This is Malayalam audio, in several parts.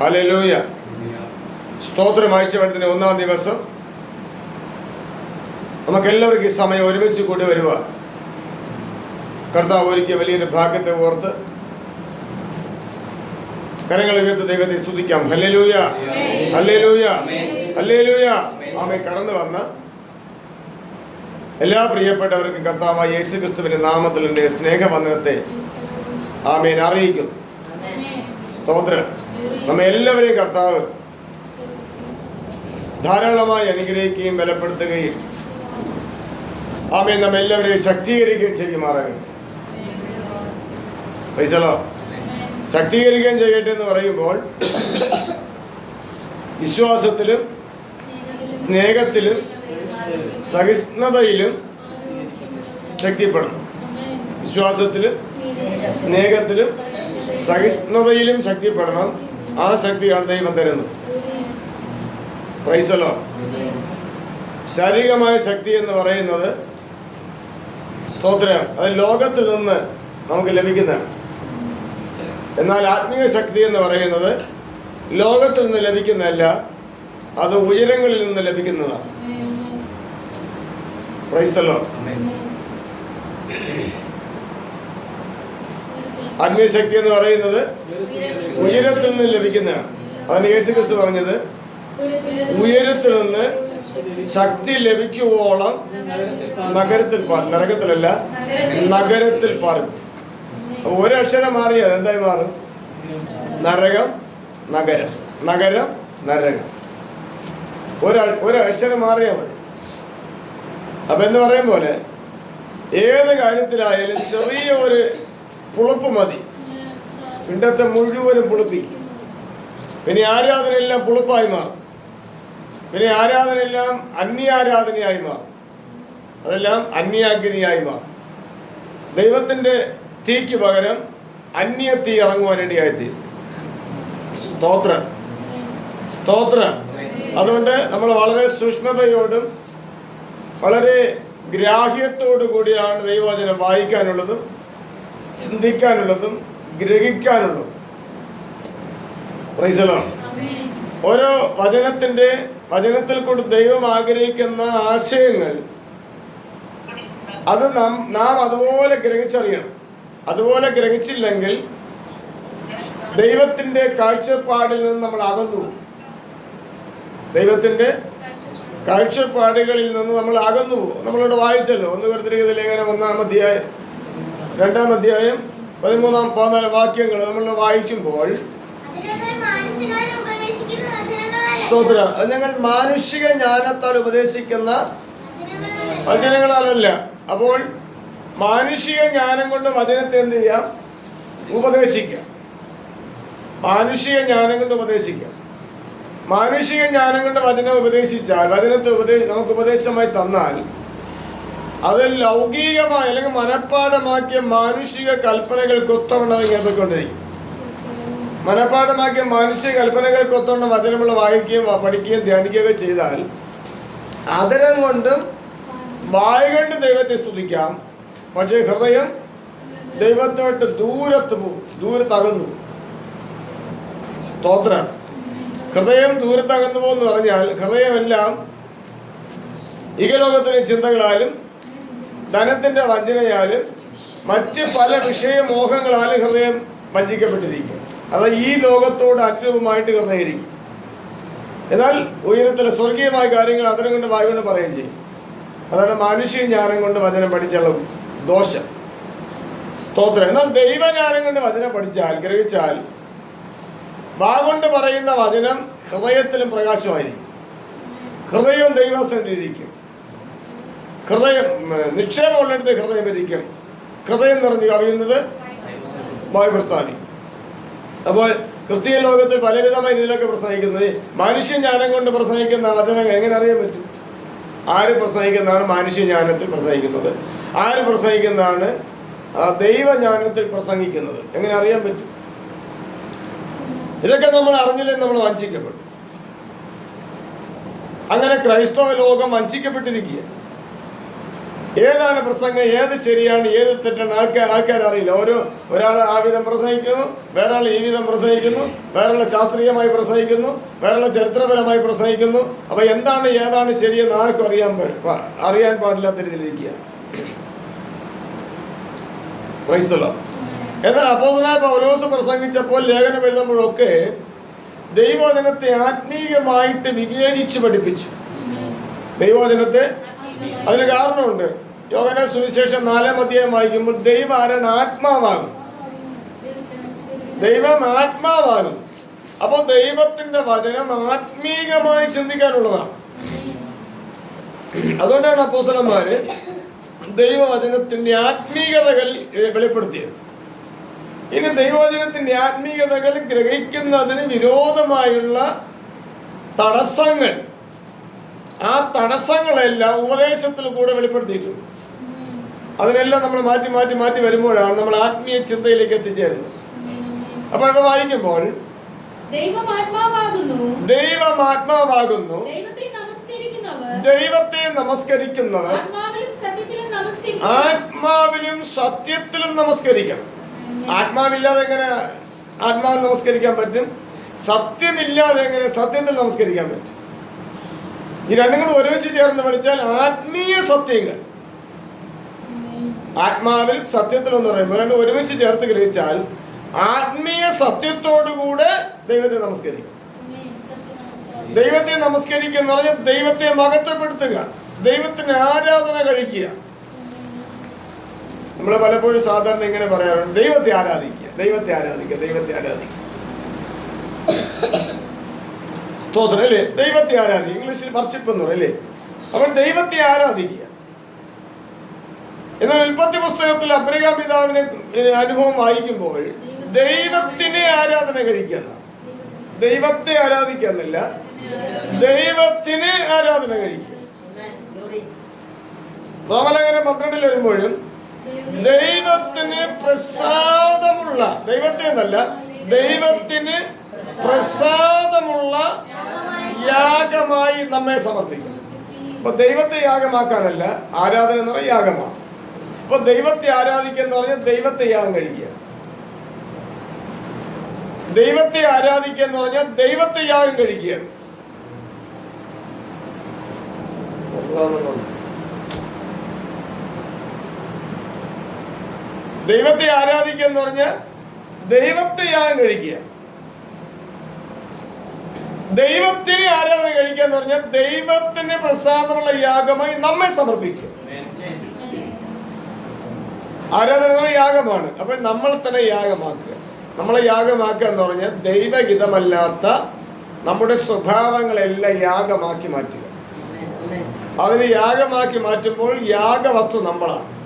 ഹല്ലേലൂയ. സ്തോത്രം ആഴ്ചവട്ടത്തിന്റെ ഒന്നാം ദിവസം നമുക്ക് എല്ലാവർക്കും ഈ സമയം ഒരുമിച്ച് കൂടി വരുക കർത്താവ് ഒരുക്കിയ വലിയൊരു ഭാഗ്യത്തെ ഓർത്ത് കരങ്ങളെ ഉയർത്ത് ദൈവത്തെ സ്തുതിക്കാം. ഹല്ലേലൂയ. ഹല്ലേലൂയ. ഹല്ലേലൂയ. ആമേ കടന്നു വന്ന് എല്ലാ പ്രിയപ്പെട്ടവർക്കും കർത്താവായ യേശു ക്രിസ്തുവിന്റെ നാമത്തിൽ എന്റെ സ്നേഹവന്ദനത്തെ. ആമേൻ. അറിയിക്കുന്നു. സ്തോത്രം. നമ്മെ എല്ലാവരെയും കർത്താവ് ധാരാളമായി അനുഗ്രഹിക്കുകയും ബലപ്പെടുത്തുകയും ആമേ നമ്മെ എല്ലാവരെയും ശക്തീകരിക്കുകയും ചെയ്യുമാറാകട്ടെ. പൈസലോ ശക്തീകരിക്കുകയും ചെയ്യട്ടെ എന്ന് പറയുമ്പോൾ വിശ്വാസത്തിലും സ്നേഹത്തിലും സഹിഷ്ണുതയിലും ശക്തിപ്പെടണം. വിശ്വാസത്തിലും സ്നേഹത്തിലും സഹിഷ്ണുതയിലും ശക്തിപ്പെടണം. ആ ശക്തിയാണ് ദൈവം തരുന്നത്. പ്രൈസലോ? ശാരീരികമായ ശക്തി എന്ന് പറയുന്നത് സ്തോത്രം. അത് ലോകത്തിൽ നിന്ന് നമുക്ക് ലഭിക്കുന്നതാണ്. എന്നാൽ ആത്മീയ ശക്തി എന്ന് പറയുന്നത് ലോകത്തിൽ നിന്ന് ലഭിക്കുന്നതല്ല അത് ഉയരങ്ങളിൽ നിന്ന് ലഭിക്കുന്നതാണ്. പ്രൈസലോ? ആത്മീയ ശക്തി എന്ന് പറയുന്നത് ഉയരത്തിൽ നിന്ന് ലഭിക്കുന്നതാണ്. അതാണ് യേശു ക്രിസ്തു പറഞ്ഞത്. ഉയരത്തിൽ നിന്ന് ശക്തി ലഭിക്കുവോളം നഗരത്തിൽ പാർക്കും നരകത്തിലല്ല നഗരത്തിൽ പാർക്കും ഒരു ഒരക്ഷരം മാറിയത് എന്തായി മാറും? നരകം നഗരം. നഗരം നരകം. ഒരു ഒരക്ഷരം മാറിയാൽ മതി. അപ്പൊ എന്ന് പറയും പോലെ ഏത് കാര്യത്തിലായാലും ചെറിയ ഒരു പുളുപ്പ് മതി. പിണ്ടത്തെ മുഴുവനും പുളിപ്പിക്കും പിന്നെ ആരാധനയെല്ലാം പുളുപ്പായി മാറും. പിന്നെ ആരാധനയെല്ലാം അന്യാരാധനയായി മാറും. അതെല്ലാം അന്യാഗ്നിയായി മാറും. ദൈവത്തിന്റെ തീക്ക് പകരം അന്യ തീ ഇറങ്ങുവാൻ തീരും സ്തോത്രം. സ്തോത്രം. അതുകൊണ്ട് നമ്മൾ വളരെ സൂക്ഷ്മതയോടും വളരെ ഗ്രാഹ്യത്തോടു കൂടിയാണ് ദൈവവചനം വായിക്കാനുള്ളതും ചിന്തിക്കാനുള്ളതും ഗ്രഹിക്കാനുള്ളതും ഓരോ വചനത്തിന്റെ വചനത്തിൽ കൂടി ദൈവം ആഗ്രഹിക്കുന്ന ആശയങ്ങൾ അത് നാം നാം അതുപോലെ ഗ്രഹിച്ചറിയണം. അതുപോലെ ഗ്രഹിച്ചില്ലെങ്കിൽ ദൈവത്തിന്റെ കാഴ്ചപ്പാടിൽ നിന്ന് നമ്മൾ അകന്നു ദൈവത്തിന്റെ കാഴ്ചപ്പാടുകളിൽ നിന്ന് നമ്മൾ അകന്നു നമ്മളോട് വായിച്ചല്ലോ ഒന്ന് കരുത്തിരിക്കുന്ന ലേഖനം ഒന്നാം അധ്യായം. രണ്ടാം അധ്യായം പതിമൂന്നാം പതിനാല് വാക്യങ്ങൾ നമ്മൾ വായിക്കുമ്പോൾ സ്തോത്ര. അത് ഞങ്ങൾ മാനുഷിക ജ്ഞാനത്താൽ ഉപദേശിക്കുന്ന വചനങ്ങളാലല്ല. അപ്പോൾ മാനുഷിക ജ്ഞാനം കൊണ്ട് വചനത്തെ എന്ത് ചെയ്യാം? ഉപദേശിക്കാം. മാനുഷിക ജ്ഞാനം കൊണ്ട് ഉപദേശിക്കാം. മാനുഷിക ജ്ഞാനം കൊണ്ട് വചനം ഉപദേശിച്ചാൽ വചനത്തെ ഉപദേശ നമുക്ക് ഉപദേശമായി തന്നാൽ അത് ലൗകികമായ അല്ലെങ്കിൽ മനഃപ്പാടമാക്കിയ മാനുഷിക കൽപ്പനകൾക്ക് ഒത്തവണ്ണം കേൾക്കൊണ്ടിരിക്കും മനഃപ്പാടമാക്കിയ മാനുഷിക കൽപ്പനകൾക്ക് ഒത്തവണ്ണം വചനമുള്ള വായിക്കുകയും പഠിക്കുകയും ധ്യാനിക്കുകയൊക്കെ ചെയ്താൽ അതരം കൊണ്ടും വായ കൊണ്ട് ദൈവത്തെ സ്തുതിക്കാം. പക്ഷേ ഹൃദയം ദൈവത്തോട്ട് ദൂരത്ത് പോകും ദൂരത്തകന്നു. സ്തോത്രം. ഹൃദയം ദൂരത്തകന്നു പോകുമെന്ന് പറഞ്ഞാൽ ഹൃദയമെല്ലാം ഇകലോകത്തിലെ ചിന്തകളാലും ധനത്തിന്റെ വഞ്ചനയാലും മറ്റ് പല വിഷയമോഹങ്ങളാലും ഹൃദയം വഞ്ചിക്കപ്പെട്ടിരിക്കും. അത് ഈ ലോകത്തോട് അനുരൂപമായിട്ട് ഹൃദയിരിക്കും എന്നാൽ ഉയരത്തിലെ സ്വർഗീയമായ കാര്യങ്ങൾ അതിനെ കൊണ്ട് വായു കൊണ്ട് പറയുകയും ചെയ്യും. അതാണ് മാനുഷിക ജ്ഞാനം കൊണ്ട് വചനം പഠിച്ചുള്ള ദോഷം. സ്തോത്രം. എന്നാൽ ദൈവജ്ഞാനം കൊണ്ട് വചനം പഠിച്ചാൽ ഗ്രഹിച്ചാൽ വാ കൊണ്ട് പറയുന്ന വചനം ഹൃദയത്തിലും പ്രകാശമായിരിക്കും. ഹൃദയം ദൈവസന്നിധിയിരിക്കും ഹൃദയം നിക്ഷേപമുള്ളിടത്ത് ഹൃദയം ഭരിക്കും ഹൃദയം നിറഞ്ഞ് കവിയുന്നത് വായുപ്രസ്ഥാനി അപ്പോൾ ക്രിസ്തീയ ലോകത്തിൽ പലവിധമായി ഇതിലൊക്കെ പ്രസംഗിക്കുന്നത് മനുഷ്യ ജ്ഞാനം കൊണ്ട് പ്രസംഗിക്കുന്ന വചനം എങ്ങനെ അറിയാൻ പറ്റും? ആര് പ്രസംഗിക്കുന്നതാണ് മനുഷ്യ ജ്ഞാനത്തിൽ പ്രസംഗിക്കുന്നത്? ആര് പ്രസംഗിക്കുന്നതാണ് ദൈവ ദൈവജ്ഞാനത്തിൽ പ്രസംഗിക്കുന്നത്? എങ്ങനെ അറിയാൻ പറ്റും? ഇതൊക്കെ നമ്മൾ അറിഞ്ഞില്ലെങ്കിൽ നമ്മൾ വഞ്ചിക്കപ്പെടും. അങ്ങനെ ക്രൈസ്തവ ലോകം വഞ്ചിക്കപ്പെട്ടിരിക്കുക ഏതാണ് പ്രസംഗം? ഏത് ശരിയാണ്? ഏത് തെറ്റാണ്? ആൾക്കാർ ആൾക്കാർ അറിയില്ല. ഓരോ ഒരാൾ ആ വിധം പ്രസംഗിക്കുന്നു വേറെ ആൾ ഈ വിധം പ്രസംഗിക്കുന്നു വേറെ ശാസ്ത്രീയമായി പ്രസംഗിക്കുന്നു വേറെ ചരിത്രപരമായി പ്രസംഗിക്കുന്നു. അപ്പൊ എന്താണ് ഏതാണ് ശരിയെന്ന് ആർക്കും അറിയാൻ അറിയാൻ പാടില്ലാത്ത രീതിയിലിരിക്കുക Lord. എന്നാൽ അപ്പോസനായ പൗലോസ് പ്രസംഗിച്ചപ്പോൾ ലേഖനം എഴുതുമ്പോഴൊക്കെ ദൈവജനത്തെ ആത്മീയമായിട്ട് വിവേചിച്ച് പഠിപ്പിച്ചു. ദൈവജനത്തെ അതിന് കാരണമുണ്ട്. യോഗന സുവിശേഷം നാലാം അധ്യായം വായിക്കുമ്പോൾ ദൈവം ആത്മാവാകും ദൈവം ആത്മാവാകും അപ്പോൾ ദൈവത്തിന്റെ വചനം ആത്മീകമായി ചിന്തിക്കാനുള്ളതാണ്. അതുകൊണ്ടാണ് അപ്പോസലന്മാര് ദൈവവചനത്തിന്റെ ആത്മീകതകൾ വെളിപ്പെടുത്തിയത്. ഇനി ദൈവവചനത്തിന്റെ ആത്മീകതകൾ ഗ്രഹിക്കുന്നതിന് വിരോധമായുള്ള തടസ്സങ്ങൾ ആ തടസ്സങ്ങളെല്ലാം ഉപദേശത്തിൽ കൂടെ വെളിപ്പെടുത്തിയിട്ടുണ്ട്. അതിനെല്ലാം നമ്മൾ മാറ്റി മാറ്റി മാറ്റി വരുമ്പോഴാണ് നമ്മൾ ആത്മീയ ചിന്തയിലേക്ക് എത്തിച്ചേരുന്നത്. അപ്പൊ ഇവിടെ വായിക്കുമ്പോൾ ദൈവമാത്മാവാകുന്നു. ദൈവത്തെ നമസ്കരിക്കുന്നവർ. ആത്മാവിലും സത്യത്തിലും നമസ്കരിക്കുന്നു ആത്മാവിലും സത്യത്തിലും നമസ്കരിക്കണം. ആത്മാവില്ലാതെ എങ്ങനെ ആത്മാവിൽ നമസ്കരിക്കാൻ പറ്റും? സത്യമില്ലാതെ എങ്ങനെ സത്യത്തിൽ നമസ്കരിക്കാൻ പറ്റും? ഈ രണ്ടും കൂടെ ഒരുമിച്ച് ചേർന്ന് പഠിച്ചാൽ ആത്മീയ സത്യങ്ങൾ. ആത്മാവിൽ സത്യത്തിൽ എന്ന് പറയുമ്പോൾ രണ്ട് ഒരുമിച്ച് ചേർത്ത് ഗ്രഹിച്ചാൽ ആത്മീയ സത്യത്തോടുകൂടെ ദൈവത്തെ നമസ്കരിക്കും. ദൈവത്തെ നമസ്കരിക്കുക എന്ന് പറഞ്ഞാൽ ദൈവത്തെ മഹത്വപ്പെടുത്തുക ദൈവത്തിന് ആരാധന കഴിക്കുക. നമ്മൾ പലപ്പോഴും സാധാരണ ഇങ്ങനെ പറയാറുണ്ട് ദൈവത്തെ ആരാധിക്കുക ദൈവത്തെ ആരാധിക്കുക ദൈവത്തെ ആരാധിക്കുക. സ്തോത്രം അല്ലേ? ദൈവത്തെ ആരാധിക്കുക. ഇംഗ്ലീഷിൽ വർഷിപ്പ് എന്ന് പറയും അല്ലേ? അപ്പോൾ ദൈവത്തെ ആരാധിക്കുക. എന്നാൽ ഉൽപ്പത്തി പുസ്തകത്തിൽ അബ്രഹാം പിതാവിനെ അനുഭവം വായിക്കുമ്പോൾ ദൈവത്തിനെ ആരാധന കഴിക്കുന്ന ദൈവത്തെ ആരാധിക്കുന്നില്ല ദൈവത്തിനെ ആരാധന കഴിക്കുക റോമലേഖനം പന്ത്രണ്ടിൽ വരുമ്പോഴും ദൈവത്തിന് പ്രസാദമുള്ള ദൈവത്തെ എന്നല്ല ദൈവത്തിന് പ്രസാദമുള്ള യാഗമായി നമ്മെ സമർപ്പിക്കും. അപ്പൊ ദൈവത്തെ യാഗമാക്കാനല്ല ആരാധന എന്ന് പറയുന്ന യാഗമാണ്. അപ്പൊ ദൈവത്തെ ആരാധിക്കുക എന്ന് പറഞ്ഞാൽ ദൈവത്തെ യാഗം കഴിക്കുക. ദൈവത്തെ ആരാധിക്കുക എന്ന് പറഞ്ഞാൽ ദൈവത്തെ യാഗം കഴിക്കുകയാണ് ദൈവത്തെ ആരാധിക്കുക എന്ന് പറഞ്ഞാൽ ദൈവത്തെ യാഗം കഴിക്കുക. ദൈവത്തിന് ആരാധന കഴിക്കുക എന്ന് പറഞ്ഞാൽ ദൈവത്തിന് പ്രസാദമുള്ള യാഗമായി നമ്മെ സമർപ്പിക്കുക. ആരാധന യാഗമാണ്. അപ്പോൾ നമ്മൾ തന്നെ യാഗമാക്കുക. നമ്മളെ യാഗമാക്കുക എന്ന് പറഞ്ഞാൽ ദൈവഹിതമല്ലാത്ത നമ്മുടെ സ്വഭാവങ്ങളെല്ലാം യാഗമാക്കി മാറ്റുക. അതിന് യാഗമാക്കി മാറ്റുമ്പോൾ യാഗവസ്തു നമ്മളാണ്.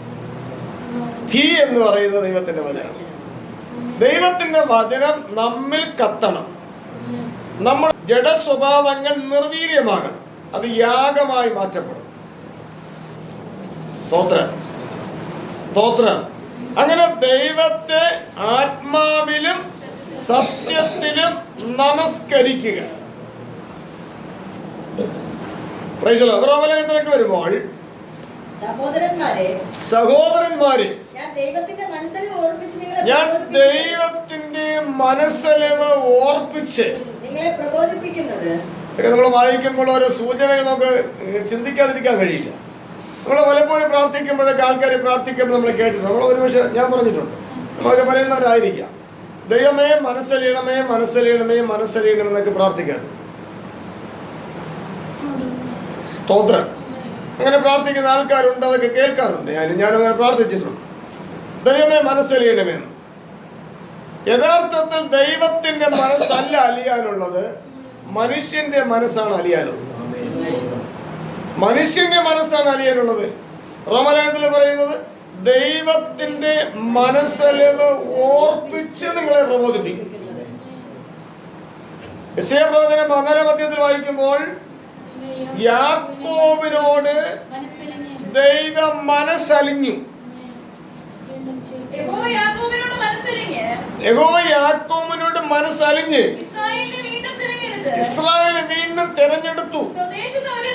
തീ എന്ന് പറയുന്നത് ദൈവത്തിന്റെ വചനം. ദൈവത്തിന്റെ വചനം നമ്മിൽ കത്തണം. നമ്മൾ ജഡ സ്വഭാവങ്ങൾ നിർവീര്യമാകണം. അത് യാഗമായി മാറ്റപ്പെടും. സ്തോത്രം. സ്തോത്രം. അങ്ങനെ ദൈവത്തെ ആത്മാവിലും സത്യത്തിലും നമസ്കരിക്കുക. റോമലേഖനത്തിലേക്ക് വരുമ്പോൾ സഹോദരന്മാരെ ഞാൻ ദൈവത്തിന്റെ മനസ്സലവ് ഓർപ്പിച്ച് നമ്മൾ വായിക്കുമ്പോൾ ഓരോ സൂചനകൾ നമുക്ക് ചിന്തിക്കാതിരിക്കാൻ കഴിയില്ല. നമ്മൾ പലപ്പോഴും പ്രാർത്ഥിക്കുമ്പോഴൊക്കെ ആൾക്കാർ പ്രാർത്ഥിക്കുമ്പോൾ നമ്മൾ കേട്ടിട്ടുണ്ട്. നമ്മൾ ഒരുപക്ഷെ ഞാൻ പറഞ്ഞിട്ടുണ്ട്. നമ്മളൊക്കെ പറയുന്നവരായിരിക്കാം. ദൈവമേ മനസ്സലീണമേ മനസ്സലീണമേ മനസ്സലിയണം എന്നൊക്കെ സ്തോത്രം. അങ്ങനെ പ്രാർത്ഥിക്കുന്ന ആൾക്കാരുണ്ട് അതൊക്കെ കേൾക്കാറുണ്ട്. ഞാൻ ഞാൻ പ്രാർത്ഥിച്ചിട്ടുണ്ട്. ദൈവമേ മനസ്സലിയണമെന്ന് യഥാർത്ഥത്തിൽ ദൈവത്തിന്റെ മനസ്സല്ല അലിയാനുള്ളത്. മനുഷ്യന്റെ മനസ്സാണ് അലിയാനുള്ളത്. മനുഷ്യന്റെ മനസ്സാണ് അറിയാനുള്ളത്. റോമലേഖനത്തിൽ പറയുന്നത് ദൈവത്തിന്റെ മനസ്സലവ് ഓർപ്പിച്ച് നിങ്ങളെ പ്രബോധിപ്പിക്കും. പ്രവചനം പതിനാലാം മധ്യത്തിൽ വായിക്കുമ്പോൾ യാക്കോവിനോട് ദൈവം മനസ്സലിഞ്ഞു. യഹോവ യാക്കോബിനോട് മനസ്സലിഞ്ഞ്. ഇസ്രായേലിനെ വീണ്ടും തിരഞ്ഞെടുത്തു.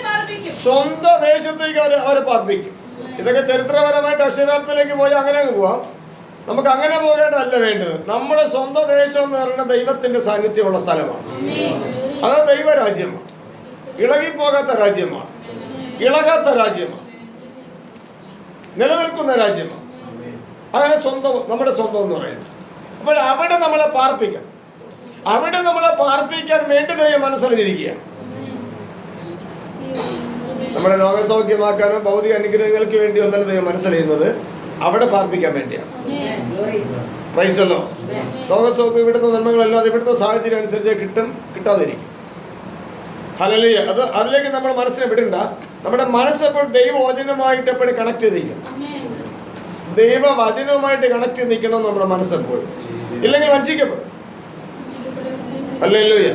പാർപ്പിക്കും. സ്വന്തം ദേശത്തേക്ക് അവരെ അവരെ പാർപ്പിക്കും. ഇതൊക്കെ ചരിത്രപരമായിട്ട് അക്ഷരാർത്ഥത്തിലേക്ക് പോയി അങ്ങനെ അങ്ങ് പോവാം. നമുക്ക് അങ്ങനെ പോകേണ്ടതല്ല വേണ്ടത്. നമ്മുടെ സ്വന്തം ദേശം എന്ന് പറയുന്ന ദൈവത്തിന്റെ സാന്നിധ്യമുള്ള സ്ഥലമാണ്. അത് ദൈവരാജ്യമാണ്. ഇളകിപ്പോകാത്ത രാജ്യമാണ്. ഇളകാത്ത രാജ്യമാണ്. നിലനിൽക്കുന്ന രാജ്യമാണ്. അങ്ങനെ സ്വന്തം നമ്മുടെ സ്വന്തം എന്ന് പറയുന്നത്. അപ്പോൾ അവിടെ നമ്മളെ പാർപ്പിക്കണം. അവിടെ നമ്മളെ പാർപ്പിക്കാൻ വേണ്ടി ദൈവം മനസ്സിലിരിക്കുകയാണ് നമ്മുടെ ലോകസൗഖ്യമാക്കാനോ ഭൗതിക അനുഗ്രഹങ്ങൾക്ക് വേണ്ടി ഒന്നല്ല ദൈവം മനസ്സിലെയ്യുന്നത് അവിടെ പാർപ്പിക്കാൻ വേണ്ടിയാണ് പ്രൈസല്ലോ? രോഗസൗഖ്യം ഇവിടുത്തെ നന്മകളല്ലോ അത് ഇവിടുത്തെ സാഹചര്യം അനുസരിച്ച് കിട്ടും കിട്ടാതിരിക്കും. ഹലലിയ അത് അതിലേക്ക് നമ്മൾ മനസ്സിനെ വിടണ്ട. നമ്മുടെ മനസ്സ് എപ്പോഴും ദൈവവചനമായിട്ട് എപ്പോഴും കണക്ട് ചെയ്ത് നിൽക്കണം ദൈവവചനവുമായിട്ട് കണക്ട് ചെയ്ത് നിൽക്കണം നമ്മുടെ മനസ്സെപ്പോഴും ഇല്ലെങ്കിൽ വഞ്ചിക്കപ്പെടും. അല്ലല്ലോയ്യ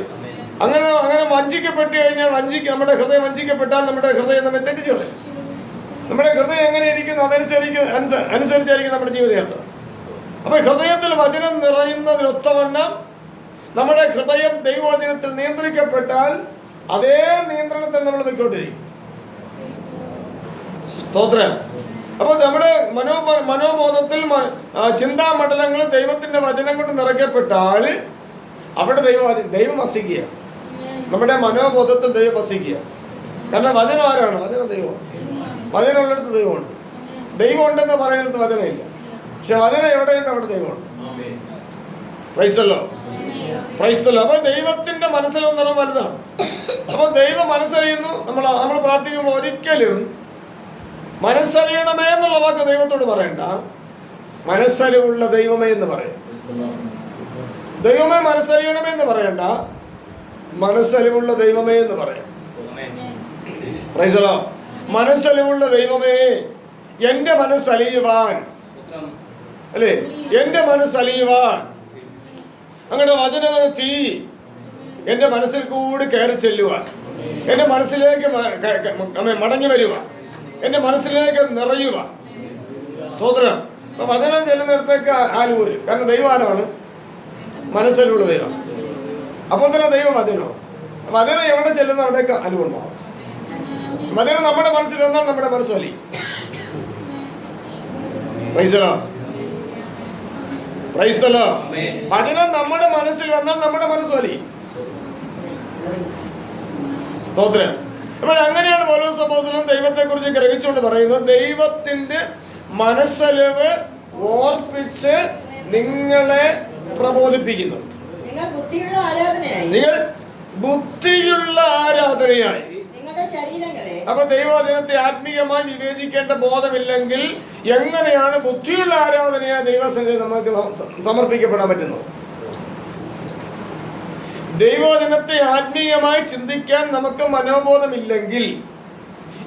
അങ്ങനെ അങ്ങനെ വഞ്ചിക്കപ്പെട്ട് കഴിഞ്ഞാൽ വഞ്ചിക്ക നമ്മുടെ ഹൃദയം വഞ്ചിക്കപ്പെട്ടാൽ നമ്മുടെ ഹൃദയം നമ്മെ തെറ്റിച്ചു നമ്മുടെ ഹൃദയം എങ്ങനെ ഇരിക്കുന്നു അതനുസരിച്ച് അനുസ- അനുസരിച്ചായിരിക്കും നമ്മുടെ ജീവിതയാത്ര. അപ്പൊ ഹൃദയത്തിൽ വചനം നിറയുന്നതിനൊത്തവണ്ണം നമ്മുടെ ഹൃദയം ദൈവവചനത്തിൽ നിയന്ത്രിക്കപ്പെട്ടാൽ അതേ നിയന്ത്രണത്തിൽ നമ്മൾ പോയിക്കൊണ്ടിരിക്കും. സ്തോത്രം. അപ്പോൾ നമ്മുടെ മനോ മനോബോധത്തിൽ ചിന്താമണ്ഡലങ്ങൾ ദൈവത്തിന്റെ വചനം കൊണ്ട് നിറയ്ക്കപ്പെട്ടാൽ അവിടെ ദൈവം ദൈവം വസിക്കുക നമ്മുടെ മനോബോധത്തിൽ ദൈവം വസിക്കുക കാരണം വചനം ആരാണ്? വചനം ദൈവം. വചനം ഉള്ളിടത്ത് ദൈവമുണ്ട്. ദൈവം ഉണ്ടെന്ന് പറയുന്നിടത്ത് വചനമില്ല പക്ഷെ വചനം എവിടെയുണ്ട് അവിടെ ദൈവമുണ്ട് പ്രൈസല്ലോ പ്രൈസ്തല്ലോ അപ്പോൾ ദൈവത്തിന്റെ മനസ്സിലെന്ന് പറഞ്ഞാൽ വലുതാണ്. അപ്പോൾ ദൈവം മനസ്സറിയുന്നു. നമ്മൾ നമ്മൾ പ്രാർത്ഥിക്കുമ്പോൾ ഒരിക്കലും മനസ്സറിയണമേ എന്നുള്ള വാക്ക് ദൈവത്തോട് പറയണ്ട. മനസ്സലിവുള്ള ദൈവമേ എന്ന് പറയും ദൈവമേ മനസ്സറിയണമേ എന്ന് പറയണ്ട. മനസ്സലിവുള്ള ദൈവമേ എന്ന് പറയാം. മനസ്സലിവുള്ള ദൈവമേ എന്റെ മനസ്സലിയുവാൻ. അല്ലേ? എന്റെ മനസ്സലിയുവാൻ. അങ്ങനെ വചനമെന്ന തീ. എന്റെ മനസ്സിൽ കൂടി കയറി ചെല്ലുവാൻ. എന്റെ മനസ്സിലേക്ക് മടങ്ങി വരുക എന്റെ മനസ്സിലേക്ക് നിറയുക സ്തോത്രം. അപ്പൊ വചനം ചെല്ലുന്നിടത്തേക്ക് ആലുവരും കാരണം ദൈവാനാണ് മനസ്സിലുള്ള ദൈവം അപ്പോൾ തന്നെ ദൈവം വചനോ വചനം എവിടെ ചെല്ലുന്ന അവിടേക്ക് അനുണ്ടാവും വചനം നമ്മുടെ മനസ്സിൽ വന്നാൽ നമ്മുടെ മനസ്സ് വലി പ്രൈസലോ പ്രൈസലോ വചനം നമ്മുടെ മനസ്സിൽ വന്നാൽ നമ്മുടെ മനസ്സ് വലി സ്തോത്രം. അപ്പോൾ അങ്ങനെയാണ് ഓരോ സപ്പോസലും ദൈവത്തെ കുറിച്ച് ഗ്രഹിച്ചുകൊണ്ട് പറയുന്നത്. ദൈവത്തിന്റെ മനസ്സലവ് ഓർപ്പിച്ച് നിങ്ങളെ പ്രബോധിപ്പിക്കുന്നത്. നിങ്ങൾ ബുദ്ധിയുള്ള ആരാധനയായി. അപ്പൊ ദൈവവചനത്തെ ആത്മീയമായി വിവേചിക്കേണ്ട ബോധമില്ലെങ്കിൽ എങ്ങനെയാണ് ബുദ്ധിയുള്ള ആരാധനയായി ദൈവസന്നിധി നമുക്ക് സമർപ്പിക്കപ്പെടാൻ പറ്റുന്നത്? ദൈവവചനത്തെ ആത്മീയമായി ചിന്തിക്കാൻ നമുക്ക് മനോബോധമില്ലെങ്കിൽ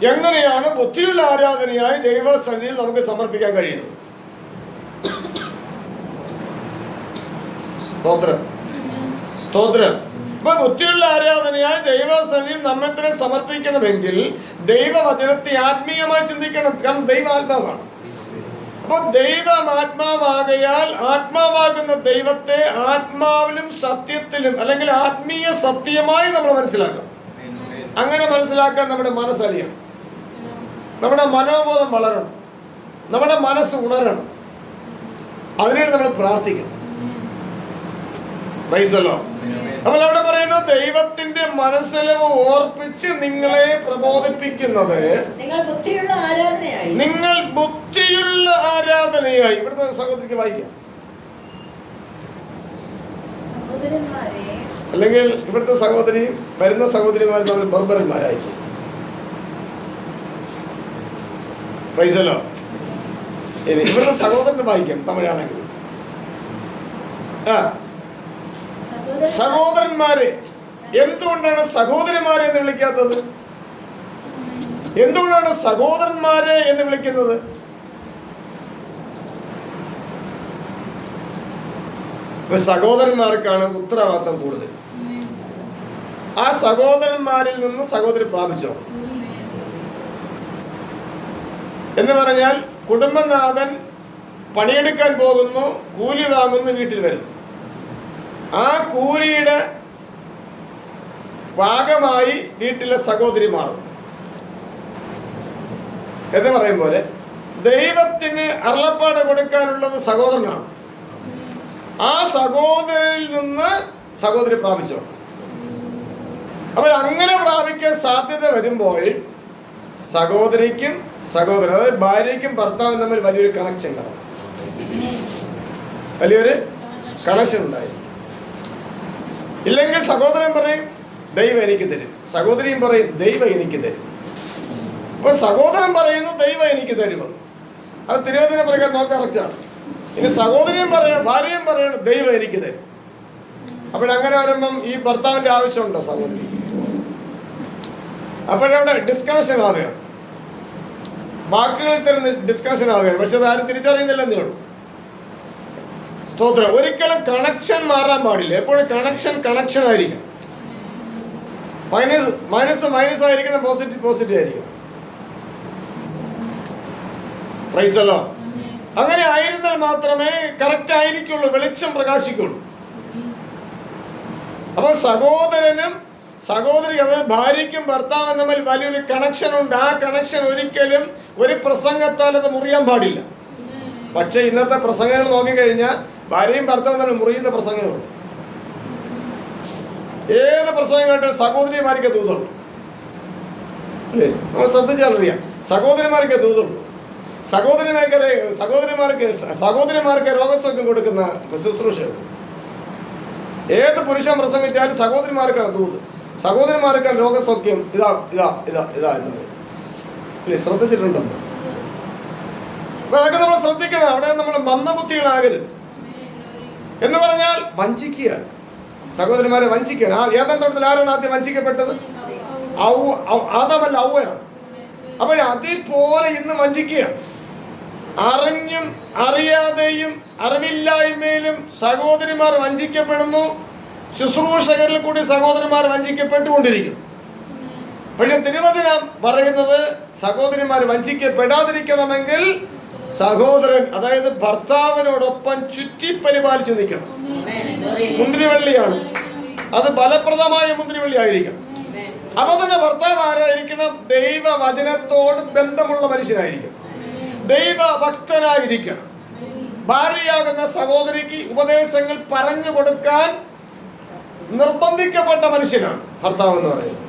എങ്ങനെയാണ് ബുദ്ധിയുള്ള ആരാധനയായി ദൈവസന്നിധിയിൽ നമുക്ക് സമർപ്പിക്കാൻ കഴിയുന്നത്? സ്തോത്രം. സ്തോത്രം. അപ്പൊ ബുദ്ധിയുള്ള ആരാധനയായി ദൈവസന്നിധിയിൽ നമ്മെ തന്നെ സമർപ്പിക്കണമെങ്കിൽ ദൈവവചനത്തെ ആത്മീയമായി ചിന്തിക്കണം. കാരണം ദൈവ ആത്മാവാണ് അപ്പൊ ദൈവം ആത്മാവാകയാൽ ആത്മാവാകുന്ന ദൈവത്തെ ആത്മാവിലും സത്യത്തിലും അല്ലെങ്കിൽ ആത്മീയ സത്യമായി നമ്മൾ മനസ്സിലാക്കണം. അങ്ങനെ മനസ്സിലാക്കാൻ നമ്മുടെ മനസ്സറിയണം നമ്മുടെ മനോബോധം വളരണം. നമ്മുടെ മനസ്സ് ഉണരണം. അതിനായിട്ട് നമ്മൾ പ്രാർത്ഥിക്കണം. പ്രൈസല്ലോ അപ്പോൾ അവിടെ പറയുന്നത് ദൈവത്തിന്റെ മനസ്സിലവ് ഓർപ്പിച്ച് നിങ്ങളെ പ്രബോധിപ്പിക്കുന്നത് നിങ്ങൾ ബുദ്ധിയുള്ള ആരാധനയായി. ഇവിടുത്തെ സഹോദരിക്ക് വായിക്കാം. അല്ലെങ്കിൽ ഇവിടുത്തെ സഹോദരി വരുന്ന സഹോദരിമാർ തമ്മിൽ ബർബരന്മാരായി പ്രൈസല്ലോ ഇനി ഇവിടുത്തെ സഹോദരന് വായിക്കാം തമിഴാണെങ്കിൽ. ആ സഹോദരന്മാരെ എന്തുകൊണ്ടാണ് സഹോദരിമാരെ എന്ന് വിളിക്കാത്തത്? എന്തുകൊണ്ടാണ് സഹോദരന്മാരെ എന്ന് വിളിക്കുന്നത്? സഹോദരന്മാർക്കാണ് ഉത്തരവാദിത്തം കൂടുതൽ. ആ സഹോദരന്മാരിൽ നിന്ന് സഹോദരി പ്രാപിച്ചോ? എന്ന് പറഞ്ഞാൽ കുടുംബനാഥൻ പണിയെടുക്കാൻ പോകുന്നു കൂലി വാങ്ങുന്നു വീട്ടിൽ വരുന്നു ആ കൂലിയുടെ ഭാഗമായി വീട്ടിലെ സഹോദരിമാർ എന്ന് പറയും പോലെ ദൈവത്തിന് അരുളപ്പാട് കൊടുക്കാനുള്ളത് സഹോദരനാണ്. ആ സഹോദരനിൽ നിന്ന് സഹോദരി പ്രാപിച്ചോ. അപ്പോൾ അങ്ങനെ പ്രാപിക്കാൻ സാധ്യത വരുമ്പോൾ സഹോദരിക്കും സഹോദരൻ അതായത് ഭാര്യയ്ക്കും ഭർത്താവും തമ്മിൽ വലിയൊരു കണക്ഷൻ കടന്നു വലിയൊരു കണക്ഷൻ ഉണ്ടായിരിക്കും ഇല്ലെങ്കിൽ സഹോദരൻ പറയും ദൈവം എനിക്ക് തരും. സഹോദരിയും പറയും ദൈവം എനിക്ക് തരും. അപ്പൊ സഹോദരൻ പറയുന്നു ദൈവം എനിക്ക് തരുമെന്ന് അത് തിരുവചന പ്രകാരം നമുക്ക് കറക്റ്റാണ് ഇനി സഹോദരിയും പറയണം ഭാര്യയും പറയണം ദൈവം എനിക്ക് തരും. അപ്പോഴങ്ങനെ വരുമ്പം ഈ ഭർത്താവിന്റെ ആവശ്യമുണ്ടോ സഹോദരി? അപ്പോഴവിടെ ഡിസ്കഷൻ ആവുകയാണ്. വാക്കുകൾ തരുന്ന ഡിസ്കഷൻ ആവുകയാണ്. പക്ഷെ അത് ആരും തിരിച്ചറിയുന്നില്ലെന്നേ ഉള്ളൂ. സ്തോത്രം. ഒരിക്കലും കണക്ഷൻ മാറാൻ പാടില്ല. എപ്പോഴും കണക്ഷൻ കണക്ഷൻ ആയിരിക്കും. മൈനസ് മൈനസ് മൈനസ് ആയിരിക്കണം പോസിറ്റീവ് പോസിറ്റീവ് ആയിരിക്കണം. പ്രൈസ് അല്ലോ അങ്ങനെ ആയിരുന്നാൽ മാത്രമേ കറക്റ്റ് ആയിരിക്കുള്ളൂ വെളിച്ചം പ്രകാശിക്കുള്ളൂ. അപ്പോൾ സഹോദരനും സഹോദരി അതായത് ഭാര്യയ്ക്കും ഭർത്താവും തമ്മിൽ വലിയൊരു കണക്ഷൻ ഉണ്ട്. ആ കണക്ഷൻ ഒരിക്കലും ഒരു പ്രസംഗത്താൽ അത് മുറിയാൻ പാടില്ല. പക്ഷെ ഇന്നത്തെ പ്രസംഗങ്ങൾ നോക്കിക്കഴിഞ്ഞാൽ ഭാര്യയും ഭർത്താവും തമ്മിൽ മുറിയുന്ന പ്രസംഗങ്ങളുണ്ട് ഏത് പ്രസംഗം കേട്ടാൽ സഹോദരിമാർക്ക് തൂതുള്ളൂ അല്ലേ? നമ്മൾ ശ്രദ്ധിച്ചാലറിയാം. സഹോദരിമാർക്ക് തൂതുള്ളൂ സഹോദരിമാർക്ക് സഹോദരിമാർക്ക് സഹോദരിമാർക്ക് രോഗസൗഖ്യം കൊടുക്കുന്ന ശുശ്രൂഷയുണ്ട് ഏത് പുരുഷൻ പ്രസംഗിച്ചാലും സഹോദരിമാർക്കാണ് ദൂത് സഹോദരിമാർക്കാണ് രോഗസൗഖ്യം ഇതാ ഇതാ ഇതാ ഇതാ എന്ന് പറയും അല്ലേ? ശ്രദ്ധിച്ചിട്ടുണ്ടെന്ന് അപ്പൊ അതൊക്കെ നമ്മൾ ശ്രദ്ധിക്കണം. അവിടെ നമ്മൾ മന്ദബുദ്ധികളാകരുത്. എന്ന് പറഞ്ഞാൽ വഞ്ചിക്കുകയാണ്. സഹോദരന്മാരെ വഞ്ചിക്കുകയാണ്. ആ ഏതാണ്ട് തോട്ടത്തിൽ ആരാണ് ആദ്യം വഞ്ചിക്കപ്പെട്ടത്? ആദമല്ല ഔവയാണ്. അപ്പോൾ അതേപോലെ ഇന്ന് വഞ്ചിക്കുകയാണ്. അറിഞ്ഞും അറിയാതെയും അറിവില്ലായ്മയിലും സഹോദരിമാർ വഞ്ചിക്കപ്പെടുന്നു. ശുശ്രൂഷകരിൽ കൂടി സഹോദരിമാർ വഞ്ചിക്കപ്പെട്ടുകൊണ്ടിരിക്കുന്നു. പക്ഷെ തിരുവചനം പറയുന്നത് സഹോദരിമാർ വഞ്ചിക്കപ്പെടാതിരിക്കണമെങ്കിൽ സഹോദരൻ അതായത് ഭർത്താവിനോടൊപ്പം ചുറ്റി പരിപാലിച്ച് നിൽക്കണം. മുന്തിരിവള്ളിയാണ്. അത് ഫലപ്രദമായ മുന്തിരിവള്ളി ആയിരിക്കണം. അപ്പൊ തന്നെ ഭർത്താവ് ആരായിരിക്കണം? ദൈവവചനത്തോട് ബന്ധമുള്ള മനുഷ്യനായിരിക്കണം. ദൈവഭക്തനായിരിക്കണം. ഭാര്യയാകുന്ന സഹോദരിക്ക് ഉപദേശങ്ങൾ പറഞ്ഞു കൊടുക്കാൻ നിർബന്ധിക്കപ്പെട്ട മനുഷ്യനാണ് ഭർത്താവ് എന്ന് പറയുന്നത്.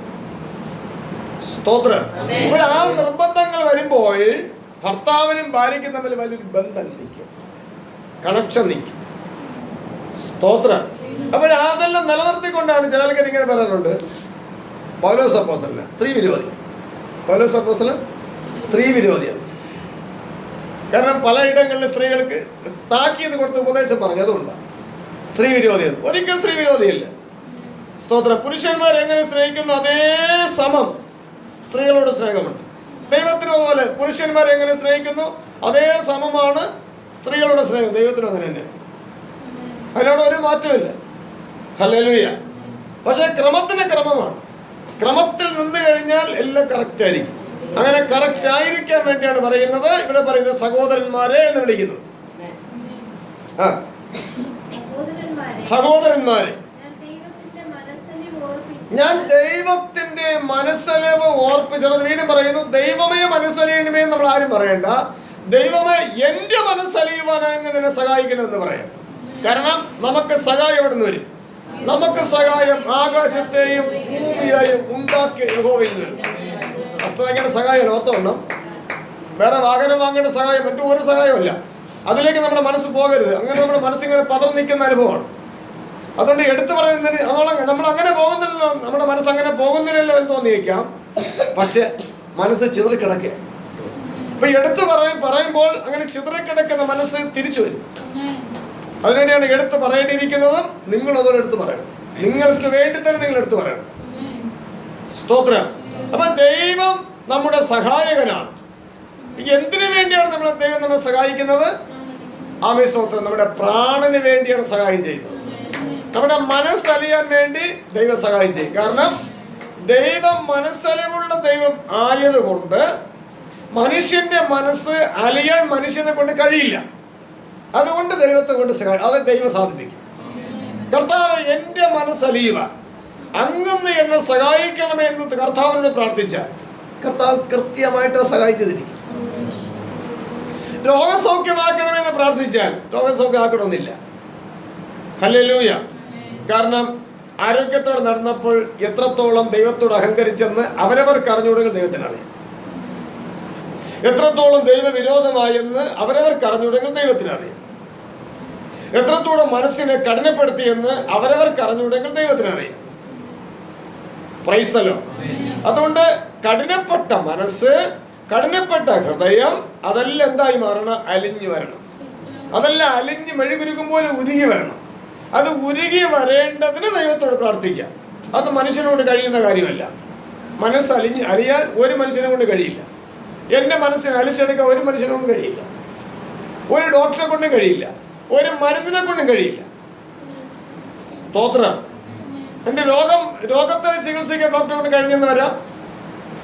സ്തോത്രം. ഇവിടെ ആ നിർബന്ധങ്ങൾ വരുമ്പോൾ ഭർത്താവിനും ഭാര്യയ്ക്കും തമ്മിൽ വലിയൊരു ബന്ധം നിൽക്കും. കണക്ഷൻ നിൽക്കും. സ്തോത്രം. അപ്പോൾ അതെല്ലാം നിലനിർത്തിക്കൊണ്ടാണ് ചില ആൾക്കാർ ഇങ്ങനെ പറയാറുണ്ട്. പൗലോസ് സപ്പോസലിന് സ്ത്രീ വിരോധി. പൗലോസ് അപ്പോസ്തലൻ സ്ത്രീ വിരോധിയാണ് കാരണം പലയിടങ്ങളിൽ സ്ത്രീകൾക്ക് താക്കിയത് കൊടുത്ത് ഉപദേശം പറഞ്ഞു. അതുകൊണ്ടാണ് സ്ത്രീ വിരോധിയാണ് ഒരിക്കലും സ്ത്രീ വിരോധിയല്ല സ്തോത്രം. പുരുഷന്മാർ എങ്ങനെ സ്നേഹിക്കുന്നു? അതേ സമം സ്ത്രീകളോട് സ്നേഹമുണ്ട്. ദൈവത്തിനും പോലെ പുരുഷന്മാർ എങ്ങനെ സ്നേഹിക്കുന്നു? അതേ സമമാണ് സ്ത്രീകളുടെ സ്നേഹം. ദൈവത്തിനും അങ്ങനെ തന്നെ. അതിനോട് ഒരു മാറ്റമില്ല ഹല്ലേലൂയ. പക്ഷെ ക്രമത്തിന് ക്രമമാണ്. ക്രമത്തിൽ നിന്ന് കഴിഞ്ഞാൽ എല്ലാം കറക്റ്റ് ആയിരിക്കും. അങ്ങനെ കറക്റ്റ് ആയിരിക്കാൻ വേണ്ടിയാണ് പറയുന്നത്. ഇവിടെ പറയുന്നത് സഹോദരന്മാരെ എന്ന് വിളിക്കുന്നത് ആ. സഹോദരന്മാരെ. ഞാൻ ദൈവത്തിന്റെ മനസ്സലിവ് ഓർപ്പിച്ചത് വീണ്ടും പറയുന്നു ദൈവമേ മനസ്സലിയണമേ നമ്മൾ ആരും പറയണ്ട. ദൈവമേ എന്റെ മനസ്സലിയുവാനാണ് നിന്നെ സഹായിക്കണമെന്ന് പറയാം. കാരണം നമുക്ക് സഹായം എവിടെ നിന്ന് വരും? നമുക്ക് സഹായം ആകാശത്തെയും ഭൂമിയെയും നിന്ന് വരും. അസ്തമിക്കേണ്ട സഹായം ഓർത്തോണം വേറെ വാഹനം വാങ്ങേണ്ട സഹായം മറ്റു ഒരു സഹായമല്ല അതിലേക്ക് നമ്മുടെ മനസ്സ് പോകരുത്. അങ്ങനെ നമ്മുടെ മനസ്സിങ്ങനെ പതർ നിൽക്കുന്ന അനുഭവമാണ്. അതുകൊണ്ട് എടുത്തു പറയുന്നതിന് നമ്മൾ നമ്മൾ അങ്ങനെ പോകുന്നില്ലല്ലോ നമ്മുടെ മനസ്സ് അങ്ങനെ പോകുന്നില്ലല്ലോ എന്ന് തോന്നിയേക്കാം. പക്ഷെ മനസ്സ് ചിതറിക്കിടക്കുക അപ്പൊ എടുത്തു പറയും പറയുമ്പോൾ അങ്ങനെ ചിതറിക്കിടക്കുന്ന മനസ്സ് തിരിച്ചു വരും. അതിനുവേണ്ടിയാണ് എടുത്തു പറയേണ്ടിയിരിക്കുന്നതും നിങ്ങൾ അതോടെ എടുത്തു പറയണം. നിങ്ങൾക്ക് വേണ്ടി തന്നെ നിങ്ങൾ എടുത്തു പറയണം. സ്തോത്രം. അപ്പൊ ദൈവം നമ്മുടെ സഹായകനാണ്. എന്തിനു വേണ്ടിയാണ് നമ്മൾ ദൈവം നമ്മളെ സഹായിക്കുന്നത്? ആമേ സ്തോത്രം. നമ്മുടെ പ്രാണന് വേണ്ടിയാണ് സഹായം ചെയ്യുന്നത്. നമ്മുടെ മനസ്സലിയാൻ വേണ്ടി ദൈവം സഹായം ചെയ്യും. കാരണം ദൈവം മനസ്സലിവുള്ള ദൈവം ആയതുകൊണ്ട് മനുഷ്യന്റെ മനസ്സ് അലിയാൻ മനുഷ്യനെ കൊണ്ട് കഴിയില്ല. അതുകൊണ്ട് ദൈവത്തെ കൊണ്ട് സഹായം അത് ദൈവം സാധിപ്പിക്കും. കർത്താവ് എന്റെ മനസ്സലിയുക. അങ്ങന്ന് എന്നെ സഹായിക്കണമെന്ന് കർത്താവിനോട് പ്രാർത്ഥിച്ച കർത്താവ് കൃത്യമായിട്ട് സഹായിച്ചതിരിക്കും രോഗസൗഖ്യമാക്കണമെന്ന് പ്രാർത്ഥിച്ചാൽ രോഗസൗഖ്യമാക്കണമെന്നില്ല ഹല്ലേലൂയ. കാരണം ആരോഗ്യത്തോടെ നടന്നപ്പോൾ എത്രത്തോളം ദൈവത്തോട് അഹങ്കരിച്ചെന്ന് അവരവർക്ക് അറിഞ്ഞുകൊടുങ്ങൾ ദൈവത്തിന് അറിയാം. എത്രത്തോളം ദൈവവിരോധമായെന്ന് അവരവർക്ക് അറിഞ്ഞുകൊടുങ്ങൾ ദൈവത്തിന് അറിയാം. എത്രത്തോളം മനസ്സിനെ കഠിനപ്പെടുത്തിയെന്ന് അവരവർക്ക് അറിഞ്ഞുകൊടുങ്ങൾ ദൈവത്തിന് അറിയാം. പ്രൈസ്തലോ അതുകൊണ്ട് കഠിനപ്പെട്ട മനസ്സ് കഠിനപ്പെട്ട ഹൃദയം അതെല്ലാം എന്തായി മാറണം? അലിഞ്ഞു വരണം. അതെല്ലാം അലിഞ്ഞ് മെഴുകുരുക്കും പോലെ ഉരുകി വരണം. അത് ഉരുകി വരേണ്ടതിന് ദൈവത്തോട് പ്രാർത്ഥിക്കാം അത് മനുഷ്യനോട് കഴിയുന്ന കാര്യമല്ല. മനസ്സ് അലിഞ്ഞ് അലിയാൽ ഒരു മനുഷ്യനെ കൊണ്ട് കഴിയില്ല. എന്റെ മനസ്സിനെ അലിച്ചെടുക്കാൻ ഒരു മനുഷ്യനെ കൊണ്ട് കഴിയില്ല. ഒരു ഡോക്ടറെ കൊണ്ടും കഴിയില്ല. ഒരു മരുന്നിനെ കൊണ്ടും കഴിയില്ല. സ്തോത്രം. എന്റെ രോഗം രോഗത്തെ ചികിത്സിക്കാൻ ഡോക്ടറെ കൊണ്ട് കഴിഞ്ഞെന്ന് വരാം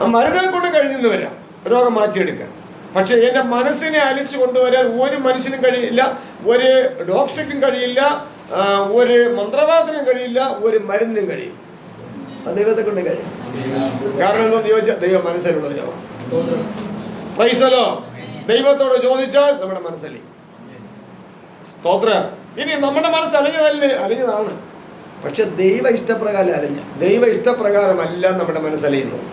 ആ മരുന്നിനെ കൊണ്ട് കഴിഞ്ഞെന്ന് വരാം രോഗം മാറ്റിയെടുക്കാൻ. പക്ഷേ എന്റെ മനസ്സിനെ അലിച്ചു കൊണ്ടുവരാൻ ഒരു മനുഷ്യനും കഴിയില്ല. ഒരു ഡോക്ടർക്കും കഴിയില്ല. ഒരു മന്ത്രവാദത്തിനും കഴിയില്ല ഒരു മരുന്നിനും കഴിയും. അത് ദൈവത്തെ കൊണ്ട് കഴിയും. കാരണം എന്തോ ചോദിച്ചാൽ ദൈവം മനസ്സിലുള്ള ദൈവമാണ് പ്രൈസലോ ദൈവത്തോട് ചോദിച്ചാൽ നമ്മുടെ മനസ്സലി സ്തോത്ര. ഇനി നമ്മുടെ മനസ്സ് അലിഞ്ഞതല്ലേ? അലിഞ്ഞതാണ്. പക്ഷെ ദൈവ ഇഷ്ടപ്രകാരം അലിഞ്ഞ. ദൈവ ഇഷ്ടപ്രകാരമല്ല നമ്മുടെ മനസ്സലിയുന്നത്.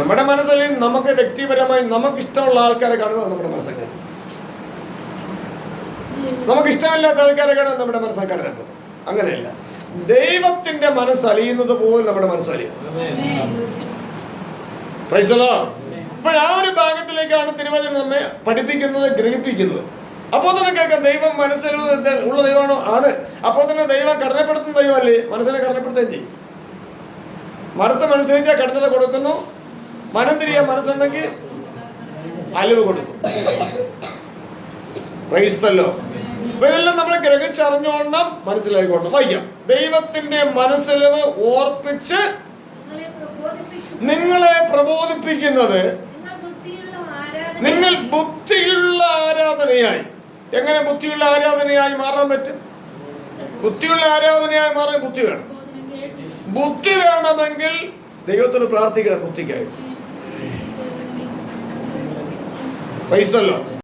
നമ്മുടെ മനസ്സലിൽ നമുക്ക് വ്യക്തിപരമായി നമുക്ക് ഇഷ്ടമുള്ള ആൾക്കാരെ കാണുമ്പോൾ നമ്മുടെ മനസ്സങ്ങനെ നമുക്ക് ഇഷ്ടമില്ലാത്ത ആൾക്കാരെ കാണാൻ നമ്മുടെ മനസ്സ് കടനപ്പെടും അങ്ങനെയല്ല. ദൈവത്തിന്റെ മനസ്സ് അലിയുന്നത് പോലെ നമ്മുടെ മനസ്സലിയും അപ്പോൾ ആ ഒരു ഭാഗത്തിലേക്കാണ് തിരുവചനം നമ്മെ പഠിപ്പിക്കുന്നത് ഗ്രഹിപ്പിക്കുന്നത്. അപ്പോൾ തന്നെ കേൾക്കാം ദൈവം മനസ്സിൽ ഉള്ള ദൈവമാണോ? ആണ്. അപ്പോൾ തന്നെ ദൈവം കടനപ്പെടുത്തുന്ന ദൈവമല്ലേ മനസ്സിനെ കടനപ്പെടുത്തുകയും ചെയ്യും. മറുത്ത മനസ്സരിച്ചാൽ കഠിനത കൊടുക്കുന്നു. മനം തിരിയാൻ മനസ്സുണ്ടെങ്കിൽ അലിവ് കൊടുക്കും. പ്രൈസ്തല്ലോ അപ്പൊ ഇതെല്ലാം നമ്മൾ ഗ്രഹിച്ചറിഞ്ഞോണം മനസ്സിലായിക്കോണം. വായിക്കാം ദൈവത്തിന്റെ മനസ്സിലവ് ഓർപ്പിച്ച് നിങ്ങളെ പ്രബോധിപ്പിക്കും. നിങ്ങളെ പ്രബോധിപ്പിക്കുന്നത് നിങ്ങൾ ബുദ്ധിയുള്ള ആരാധനയായി. എങ്ങനെ ബുദ്ധിയുള്ള ആരാധനയായി മാറാൻ പറ്റും? ബുദ്ധിയുള്ള ആരാധനയായി മാറാൻ ബുദ്ധി വേണം. ബുദ്ധി വേണമെങ്കിൽ ദൈവത്തിന് പ്രാർത്ഥിക്കണം ബുദ്ധിക്കായിട്ട് പൈസല്ലോ